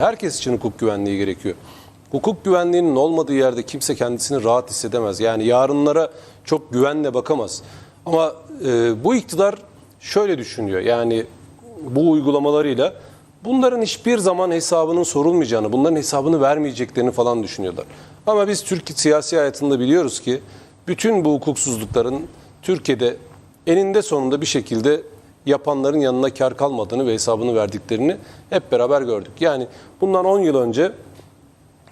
Herkes için hukuk güvenliği gerekiyor. Hukuk güvenliğinin olmadığı yerde kimse kendisini rahat hissedemez. Yani yarınlara çok güvenle bakamaz. Ama e, bu iktidar şöyle düşünüyor. Yani bu uygulamalarıyla bunların hiçbir zaman hesabının sorulmayacağını, bunların hesabını vermeyeceklerini falan düşünüyorlar. Ama biz Türk siyasi hayatında biliyoruz ki bütün bu hukuksuzlukların Türkiye'de eninde sonunda bir şekilde yapanların yanına kar kalmadığını ve hesabını verdiklerini hep beraber gördük. Yani bundan 10 yıl önce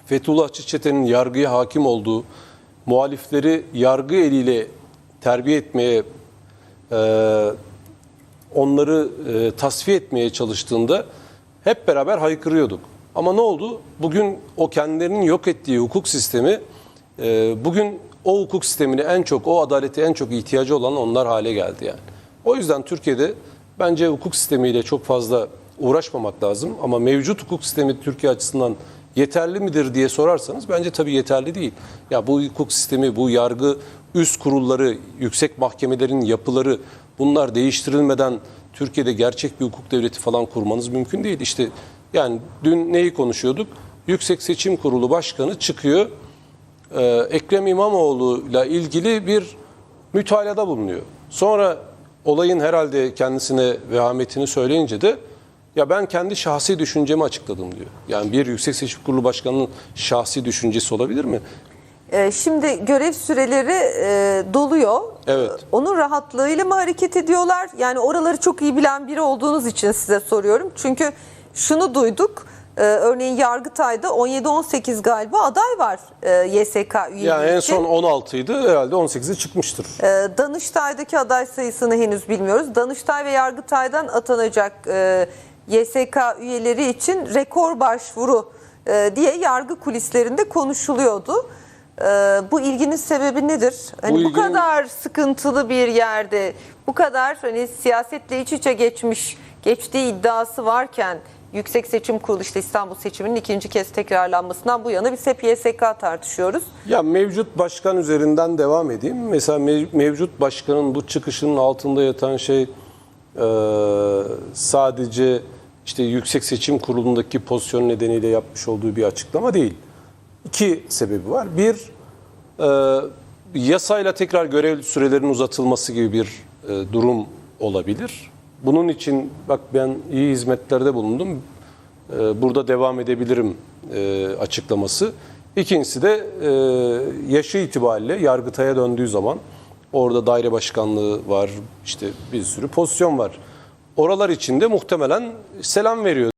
Fethullah Çete'nin yargıya hakim olduğu, muhalifleri yargı eliyle terbiye etmeye, e, onları e, tasfiye etmeye çalıştığında hep beraber haykırıyorduk. Ama ne oldu? Bugün o kendilerinin yok ettiği hukuk sistemi, e, bugün o hukuk sistemine en çok, o adalete en çok ihtiyacı olan onlar hale geldi yani. O yüzden Türkiye'de bence hukuk sistemiyle çok fazla uğraşmamak lazım. Ama mevcut hukuk sistemi Türkiye açısından yeterli midir diye sorarsanız bence tabii yeterli değil. Ya bu hukuk sistemi, bu yargı üst kurulları, yüksek mahkemelerin yapıları bunlar değiştirilmeden Türkiye'de gerçek bir hukuk devleti falan kurmanız mümkün değil. İşte yani dün neyi konuşuyorduk? Yüksek Seçim Kurulu Başkanı çıkıyor. Ee, Ekrem İmamoğlu'yla ilgili bir mütalada bulunuyor. Sonra olayın herhalde kendisine vehametini söyleyince de ya ben kendi şahsi düşüncemi açıkladım diyor. Yani bir Yüksek Seçim Kurulu Başkanı'nın şahsi düşüncesi olabilir mi? Ee, Şimdi görev süreleri e, doluyor. Evet. Ee, Onun rahatlığıyla mı hareket ediyorlar? Yani oraları çok iyi bilen biri olduğunuz için size soruyorum. Çünkü şunu duyduk. Ee, örneğin Yargıtay'da 17-18 galiba aday var e, YSK üyeliği Yani en için. son 16 idi herhalde 18'e çıkmıştır. Ee, Danıştay'daki aday sayısını henüz bilmiyoruz. Danıştay ve Yargıtay'dan atanacak e, YSK üyeleri için rekor başvuru e, diye yargı kulislerinde konuşuluyordu. E, bu ilginin sebebi nedir? Hani bu, ilginin- kadar sıkıntılı bir yerde, bu kadar hani siyasetle iç içe geçmiş, geçtiği iddiası varken Yüksek Seçim Kurulu işte İstanbul seçiminin ikinci kez tekrarlanmasından bu yana biz hep YSK tartışıyoruz. Ya mevcut başkan üzerinden devam edeyim. Mesela mev- mevcut başkanın bu çıkışının altında yatan şey e, sadece işte Yüksek Seçim Kurulu'ndaki pozisyon nedeniyle yapmış olduğu bir açıklama değil. İki sebebi var. Bir, e, yasayla tekrar görev sürelerinin uzatılması gibi bir e, durum olabilir. Bunun için bak ben iyi hizmetlerde bulundum. E, burada devam edebilirim e, açıklaması. İkincisi de e, yaşı itibariyle Yargıtay'a döndüğü zaman orada daire başkanlığı var, işte bir sürü pozisyon var. Oralar içinde muhtemelen selam veriyor.